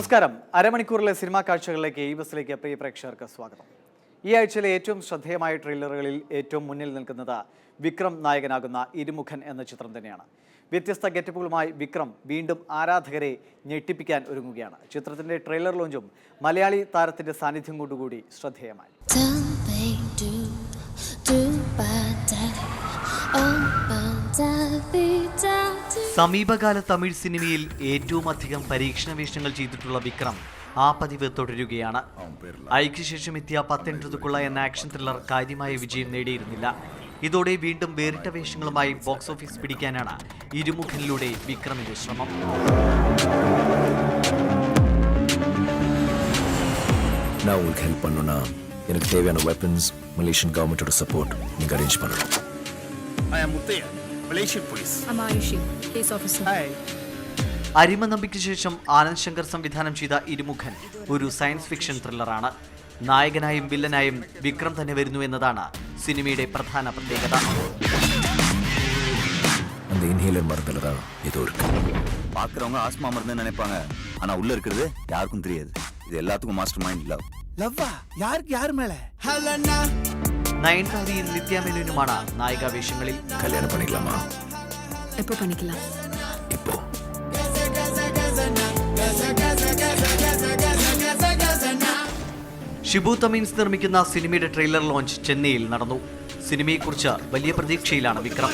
നമസ്കാരം. അരമണിക്കൂറിലെ സിനിമാ കാഴ്ചകളിലേക്ക് ഈ ബസ്സിലേക്ക് പ്രിയ പ്രേക്ഷകർക്ക് സ്വാഗതം. ഈ ആഴ്ചയിലെ ഏറ്റവും ശ്രദ്ധേയമായ ട്രെയിലറുകളിൽ ഏറ്റവും മുന്നിൽ നിൽക്കുന്നത് വിക്രം നായകനാകുന്ന ഇരുമുഖൻ എന്ന ചിത്രം തന്നെയാണ്. വ്യത്യസ്ത ഗെറ്റപ്പുകളുമായി വിക്രം വീണ്ടും ആരാധകരെ ഞെട്ടിപ്പിക്കാൻ ഒരുങ്ങുകയാണ്. ചിത്രത്തിന്റെ ട്രെയിലർ ലോഞ്ചും മലയാളി താരത്തിന്റെ സാന്നിധ്യം കൊണ്ടുകൂടി ശ്രദ്ധേയമായി. സമീപകാല തമിഴ് സിനിമയിൽ ഏറ്റവും അധികം പരീക്ഷണ വേഷങ്ങൾ ചെയ്തിട്ടുള്ള വിക്രം ആ പതിവ് തുടരുകയാണ് ഐക്യശേഷം എത്തിയ പത്തെൺപതുക്കുള്ള എന്ന ആക്ഷൻ ത്രില്ലർ കാര്യമായ വിജയം നേടിയിരുന്നില്ല ഇതോടെ വീണ്ടും വേറിട്ട വേഷങ്ങളുമായി ബോക്സ് ഓഫീസ് പിടിക്കാനാണ് ഇരുമുഖനിലൂടെ വിക്രമിന്റെ ശ്രമം நான் உங்களுக்கு ஹெல்ப் பண்ணணும்னா எனக்கு தேவையான வெப்பன்ஸ் மலேசியன் கவர்மெண்ட்டோட சப்போர்ட் நீங்கள் அரேஞ்ச் பண்ணணும் I am Muthaya, Malaysian police. I'm Ayushi, case officer. Hi. അരിമ നമ്പിക്ക് ശേഷം ആനന്ദ് ശങ്കർ സംവിധാനം ചെയ്ത ഇരുമുഖൻ ഒരു സയൻസ് ഫിക്ഷൻ ത്രില്ലറാണ് നായകനായും വില്ലനായും വിക്രം തന്നെ വരുന്നു എന്നതാണ് സിനിമയുടെ പ്രധാന പ്രത്യേകത அந்த இன்ஹேலர் மருந்தில் தான் ஏதோ இருக்கு பாக்குறவங்க ஆஸ்மா மருந்துன்னு நினைப்பாங்க ஆனா உள்ள இருக்கிறது யாருக்கும் தெரியாது இது எல்லாத்துக்கும் மாஸ்டர் மைண்ட் லவ் லவ்வா யாருக்கு யார் மேல നയൻതാരയും നിത്യാമേനോനുമാണ് നായിക വേഷങ്ങളിൽ കല്യാണ പണിക്കലാമാ എപ്പോ പണിക്കില്ല? ഷിബു തമീൻസ് നിർമ്മിക്കുന്ന സിനിമയുടെ ട്രെയിലർ ലോഞ്ച് ചെന്നൈയിൽ നടന്നു. സിനിമയെക്കുറിച്ച് വലിയ പ്രതീക്ഷയിലാണ് വിക്രം.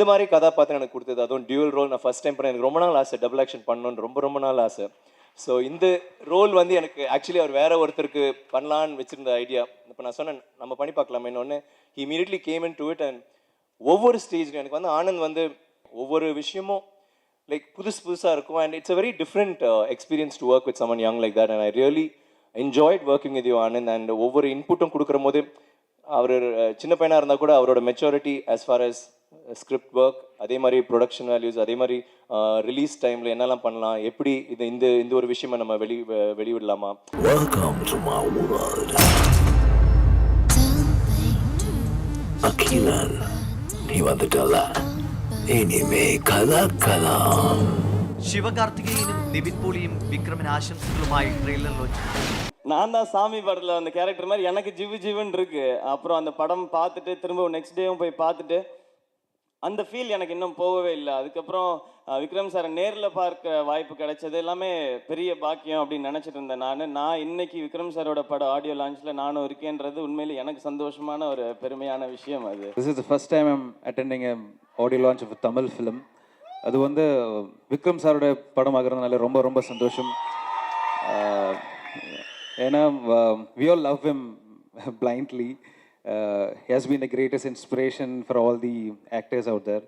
இந்த மாதிரி கதாபாத்திரம் எனக்கு கொடுத்தது. அதுவும் டியூல் ரோல் நான் ஃபர்ஸ்ட் டைம் பண்ணேன். எனக்கு ரொம்ப நாள் ஆசை. டபுள் ஆக்ஷன் பண்ணணும்னு ரொம்ப ரொம்ப நாள் ஆசை. ஸோ இந்த ரோல் வந்து எனக்கு ஆக்சுவலி அவர் வேற ஒருத்தருக்கு பண்ணலான்னு வச்சிருந்த ஐடியா இப்போ நான் சொன்னேன் நம்ம பண்ணி பார்க்கலாமே. ஒன்று he immediately came in to it and ஒவ்வொரு ஸ்டேஜ்லையும் எனக்கு வந்து ஆனந்த் வந்து ஒவ்வொரு விஷயமும் லைக் புதுசு புதுசாக இருக்கும். And it's a very different experience to work with someone young like that and I really enjoyed working with you Anand and ஒவ்வொரு இன்புட்டும் கொடுக்குற போது அவர் சின்ன பையனாக இருந்தால் கூட அவரோட maturity as far as script work அதே மாதிரி ப்ரொடக்ஷன் வேல்யூஸ் அதே மாதிரி ரிலீஸ் டைமில் என்னெல்லாம் பண்ணலாம் எப்படி இது இந்த இந்த ஒரு விஷயமா நம்ம வெளி வெ- வெளிவிடலாமா welcome to my world Akilan நீ வந்துட்டல இனிமே கலக்கலாம் ശിവകാർത്തികേയനും നിവിൻ പോളിയും വിക്രമിന് ആശംസകളുമായി ട്രെയിലർ ലോഞ്ച് நான் தான் சாமி படத்தில் அந்த கேரக்டர் மாதிரி எனக்கு ஜிவு ஜிவுன்னு இருக்கு அப்புறம் அந்த படம் பார்த்துட்டு திரும்ப நெக்ஸ்ட் டேவும் போய் பார்த்துட்டு அந்த ஃபீல் எனக்கு இன்னும் போகவே இல்லை. அதுக்கப்புறம் விக்ரம் சாரை நேரில் பார்க்க வாய்ப்பு கிடைச்சது எல்லாமே பெரிய பாக்கியம் அப்படின்னு நினச்சிட்டு இருந்தேன் நான். நான் இன்னைக்கு விக்ரம் சாரோட படம் ஆடியோ லான்ச்சில் நானும் இருக்கேன்றது உண்மையில் எனக்கு சந்தோஷமான ஒரு பெருமையான விஷயம் அது. This is first time I'm attending audio launch of Tamil film அது வந்து விக்ரம் சாரோட படம் ஆகிறதுனால ரொம்ப ரொம்ப சந்தோஷம். ஏன்னா we all love him blindly uh, he has been the greatest inspiration for all the actors out there.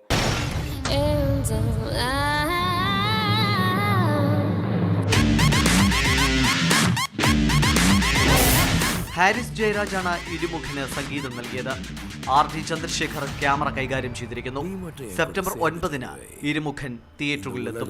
Harris ജയരാജാണ് ഇരുമുഖിന് സംഗീതം നൽകിയത്. ആർ ഡി ചന്ദ്രശേഖർ ക്യാമറ കൈകാര്യം ചെയ്തിരിക്കുന്നു. സെപ്റ്റംബർ ഒൻപതിന് ഇരുമുഖൻ തിയേറ്ററുകളിലെത്തും.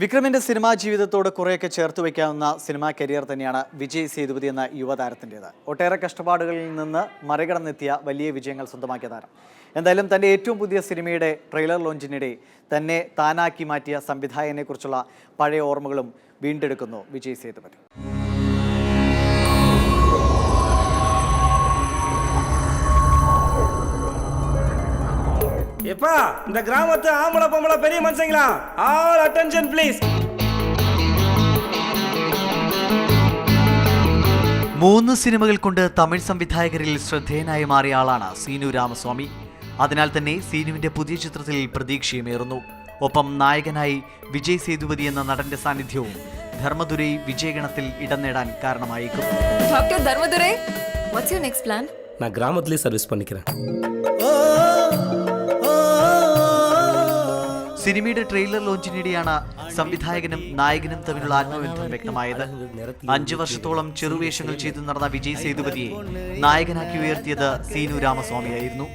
വിക്രമിന്റെ സിനിമാ ജീവിതത്തോട് കുറേയൊക്കെ ചേർത്ത് വയ്ക്കാവുന്ന സിനിമാ കരിയർ തന്നെയാണ് വിജയ് സേതുപതി എന്ന യുവതാരത്തിന്റെത്. ഒട്ടേറെ കഷ്ടപ്പാടുകളിൽ നിന്ന് മറികടന്നെത്തിയ വലിയ വിജയങ്ങൾ സ്വന്തമാക്കിയ താരം. എന്തായാലും തന്റെ ഏറ്റവും പുതിയ സിനിമയുടെ ട്രെയിലർ ലോഞ്ചിനിടെ തന്നെ താനാക്കി മാറ്റിയ സംവിധായകനെക്കുറിച്ചുള്ള പഴയ ഓർമ്മകളും വീണ്ടെടുക്കുന്നു വിജയ് സേതുപതി. எப்பா இந்த கிராமத்து ஆம்பளை பொம்பளை பெரிய மனுஷங்களா ஆல் அட்டென்ஷன் ப்ளீஸ் മൂന്ന് സിനിമകൾ കൊണ്ട് തമിഴ് സംവിധായകരിൽ ശ്രദ്ധേയനായി മാറിയ ആളാണ് സീനു രാമസ്വാമി അതിനാൽ തന്നെ സീനുവിന്റെ പുതിയ ചിത്രത്തിൽ പ്രതീക്ഷയുമേറുന്നു ഒപ്പം നായകനായി വിജയ് സേതുപതി എന്ന നടന്റെ സാന്നിധ്യവും ധർമ്മദുരൈ വിജയഗണത്തിൽ ഇടം നേടാൻ കാരണമായേക്കും Dr. Dharmadurai, what's your next plan? நான் கிராமத்துலேயே சர்வீஸ் பண்ணிக்கிறேன் സിനിമയുടെ ട്രെയിലർ ലോഞ്ചിനിടെയാണ് സംവിധായകനും നായകനും തമ്മിലുള്ള ആത്മബന്ധം വ്യക്തമായത്. അഞ്ചു വർഷത്തോളം ചെറുവേഷങ്ങൾ ചെയ്തു നടന്ന വിജയ് സേതുപതിയെ നായകനാക്കി ഉയർത്തിയത് സീനു രാമസ്വാമിയായിരുന്നു.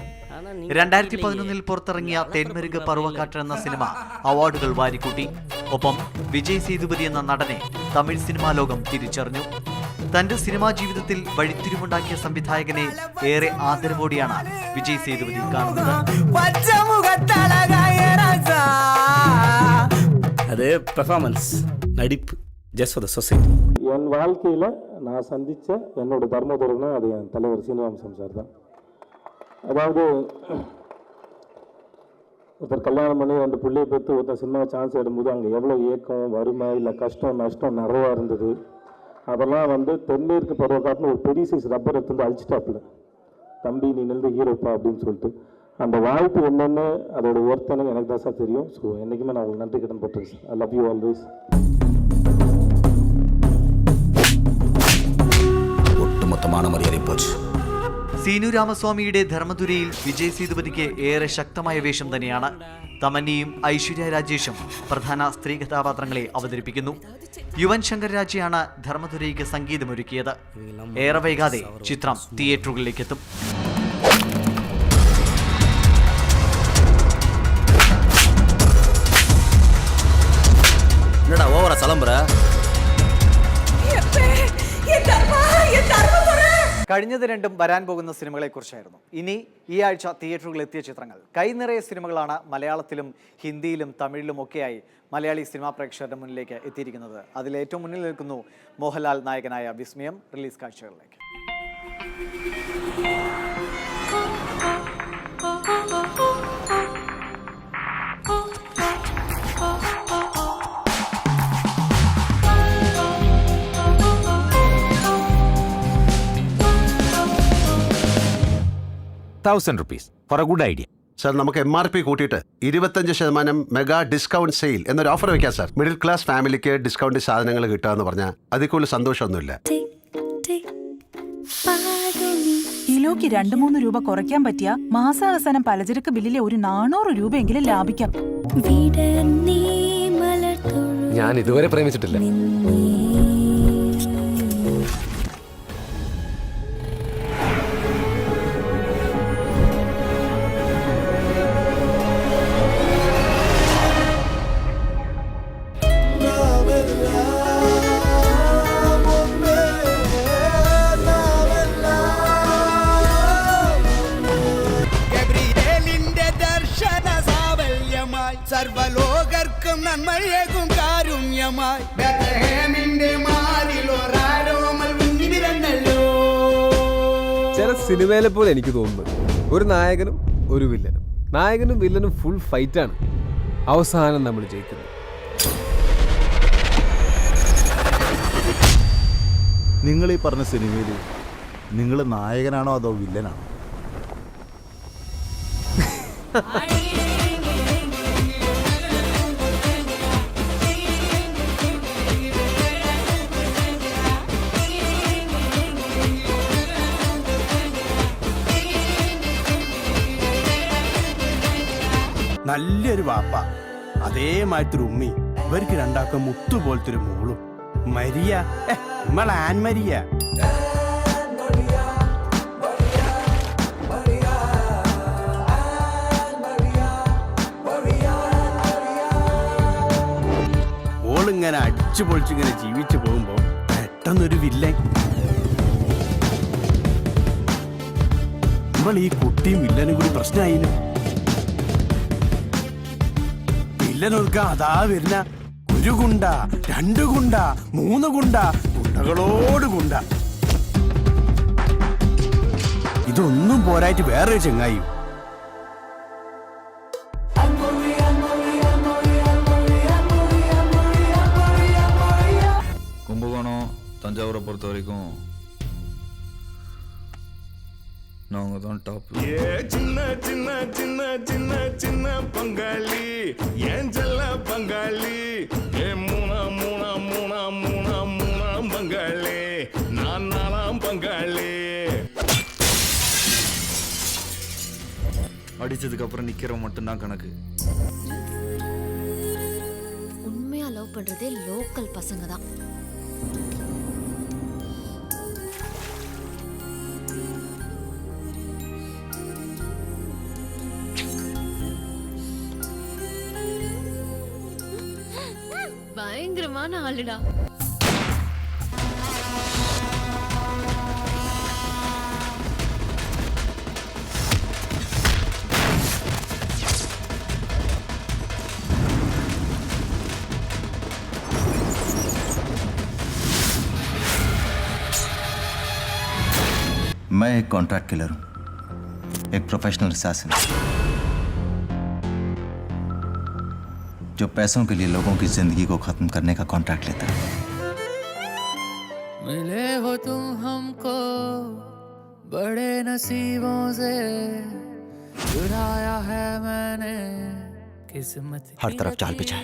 രണ്ടായിരത്തി പതിനൊന്നിൽ പുറത്തിറങ്ങിയ തേന്മരുഗ് പർവക്കാറ്റ് എന്ന സിനിമ അവാർഡുകൾ വാരിക്കൂട്ടി. ഒപ്പം വിജയ് സേതുപതി എന്ന നടനെ തമിഴ് സിനിമാ ലോകം തിരിച്ചറിഞ്ഞു. തന്റെ സിനിമാ ജീവിതത്തിൽ വഴിത്തിരിവുണ്ടാക്കിയ സംവിധായകനെ ഏറെ ആദരവോടെയാണ് വിജയ് സേതുപതി കാണുന്നത്. அது பெர்ஃபார்மன்ஸ் நடிப்பு ஜஸ்ட் ஃபார் த சொசைட்டி என் வாழ்க்கையில் நான் சந்தித்த என்னோட தர்மதுரம்னா அது என் தலைவர் சீனிவாசம் சார் தான். அதாவது ஒருத்தர் கல்யாணம் பண்ணி ரெண்டு பிள்ளையை பெற்று ஒருத்தர் சினிமா சான்ஸ் எடுக்கும்போது அங்கே எவ்வளோ ஏக்கம் வறுமை இல்லை கஷ்டம் நஷ்டம் நிறையா இருந்தது. அதெல்லாம் வந்து தென்மேற்கு பருவக்காட்டுன்னு ஒரு பெரிய சைஸ் ரப்பர் எடுத்து வந்து அழிச்சிட்டாப்புல. தம்பி நீ நின்று ஹீரோப்பா அப்படின்னு சொல்லிட்டு. அந்த வாய்ப்பு என்னென்னு அதோட ஒருத்தனு எனக்கு தான் சார் தெரியும் ஸோ என்றைக்குமே நான் உங்களுக்கு நன்றி கடன் பட்டிருக்கேன் ஐ லவ் யூ ஆல்வேஸ் ஒட்டுமொத்தமான மரியாதை போச்சு സീനു രാമസ്വാമിയുടെ ധർമ്മദുരയിൽ വിജയ് സേതുപതിക്ക് ഏറെ ശക്തമായ വേഷം തന്നെയാണ് തമന്നിയും ഐശ്വര്യ രാജേഷും പ്രധാന സ്ത്രീ കഥാപാത്രങ്ങളെ അവതരിപ്പിക്കുന്നു യുവൻ ശങ്കർ രാജയാണ് ധർമ്മദുരയ്ക്ക് സംഗീതമൊരുക്കിയത് ഏറെ വൈകാതെ ചിത്രം തിയേറ്ററുകളിലേക്ക് എത്തും കഴിഞ്ഞത് രണ്ടും വരാൻ പോകുന്ന സിനിമകളെക്കുറിച്ചായിരുന്നു. ഇനി ഈ ആഴ്ച തിയേറ്ററുകളിൽ എത്തിയ ചിത്രങ്ങൾ. കൈനിറയ സിനിമകളാണ് മലയാളത്തിലും ഹിന്ദിയിലും തമിഴിലും ഒക്കെയായി മലയാളി സിനിമാ പ്രേക്ഷകരുടെ മുന്നിലേക്ക് എത്തിയിരിക്കുന്നത്. അതിൽ ഏറ്റവും മുന്നിൽ നിൽക്കുന്നു മോഹൻലാൽ നായകനായ വിസ്മയം റിലീസ് കാഴ്ചകളിലേക്ക്. Thousand rupees for a good idea sir നമുക്ക് എം ആർ പി കൂട്ടിയിട്ട് ഇരുപത്തഞ്ച് ശതമാനം മെഗാ ഡിസ്കൗണ്ട് സെയിൽ എന്നൊരു ഓഫർ വെക്കാം സാർ മിഡിൽ ക്ലാസ് ഫാമിലിക്ക് ഡിസ്കൗണ്ട് സാധനങ്ങൾ കിട്ടുക എന്ന് പറഞ്ഞാൽ അതിൽ കൂടുതൽ സന്തോഷമൊന്നുമില്ല കിലോയ്ക്ക് രണ്ടു മൂന്ന് രൂപ കുറയ്ക്കാൻ പറ്റിയ മാസാവസാനം പലചരക്ക് ബില്ലിലെ ഒരു നാനൂറ് രൂപയെങ്കിലും ലാഭിക്കാം. ഞാൻ ഇതുവരെ പ്രേമിച്ചിട്ടില്ല. സിനിമയിലെ പോലെ എനിക്ക് തോന്നുന്നത്. ഒരു നായകനും ഒരു വില്ലനും. നായകനും വില്ലനും ഫുൾ ഫൈറ്റാണ് അവസാനം നമ്മൾ ജയിക്കുന്നത്. നിങ്ങൾ ഈ പറഞ്ഞ സിനിമയിൽ നിങ്ങൾ നായകനാണോ അതോ വില്ലനാണോ? നല്ലൊരു വാപ്പ. അതേമാതിരി ഉമ്മി. ഇവർക്ക് രണ്ടാക്കും മുത്തു പോലത്തെ ഒരു മോളും. മരിയ. നമ്മളെ ആൻ മരിയ ഓളിങ്ങനെ അടിച്ചു പൊളിച്ചിങ്ങനെ ജീവിച്ചു പോകുമ്പോ പെട്ടെന്നൊരു വില്ലൻ. നമ്മൾ ഈ കുട്ടിയും വില്ലനും കൂടി പ്രശ്നമായിന് വില്ലനൊരുക്ക അതാ വരുന്ന ഒരു ഗുണ്ട രണ്ട് ഗുണ്ട മൂന്ന് ഗുണ്ട ഗുണ്ടകളോട് ഗുണ്ട ഇതൊന്നും പോരായിട്ട് വേറൊരു ചെങ്ങായി கும்பகோணம் தஞ்சாவூரை பொறுத்த வரைக்கும் நாங்கள் தான் டாப் சின்ன சின்ன சின்ன சின்ன சின்ன பங்காளி. ஏன் செல்ல பங்காளி. ஏ மூணா மூணா மூணா மூணா மூணாம் பங்காளி. நான் நாலாம் பங்காளி. அடிச்சதுக்கு அப்புறம் நிக்கிற மட்டும்தான் கணக்கு. உண்மையா லவ் பண்றதே லோக்கல் பசங்க தான். பயங்கரமான ஆளுடா मैं एक कॉन्ट्रैक्ट किलर हूँ एक प्रोफेशनल assassin जो पैसों के लिए लोगों की ज़िंदगी को खत्म करने का कॉन्ट्रैक्ट लेता है। मिले हो तुम हमको बड़े नसीबों से। चुराया है मैंने किस्मत हर तरफ़ जाल बिछा है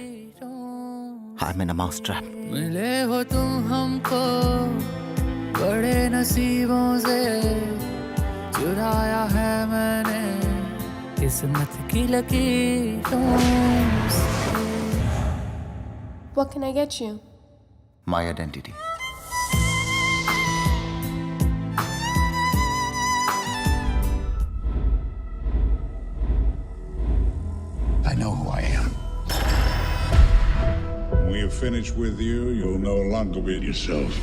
आई एम माउस ट्रैप। मिले हो तुम हमको बड़े नसीबों से। चुराया है मैंने किस्मत की लकीरों से। What can I get you? My identity. I know who I am. When we are finished with you, you'll no longer be yourself.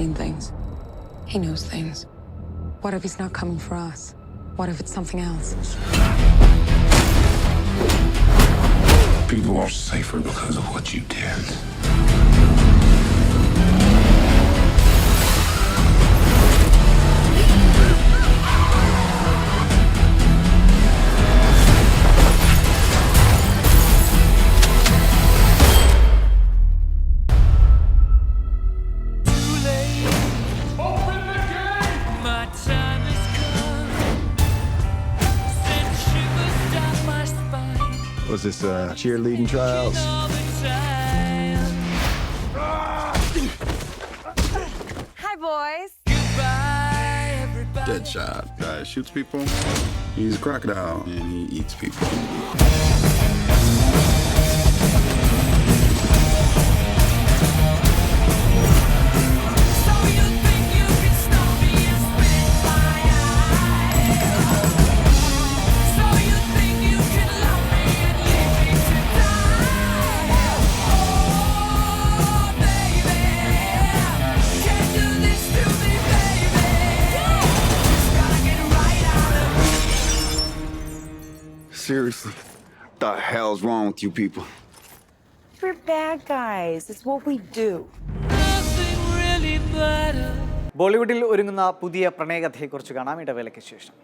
Seen things. He knows things. What if he's not coming for us? What if it's something else? People are safer because of what you did. Spine uh, cheerleading tryouts? all the. Hi, boys. Deadshot. Guy shoots people. He's a crocodile and he eats people. Seriously. The hell's wrong with you people? We're bad guys. It's what we do. ബോളിവുഡിൽ ഒരുങ്ങുന്ന പുതിയ പ്രണയകഥയെക്കുറിച്ച് കാണാം ഇടവേളയ്ക്ക് ശേഷം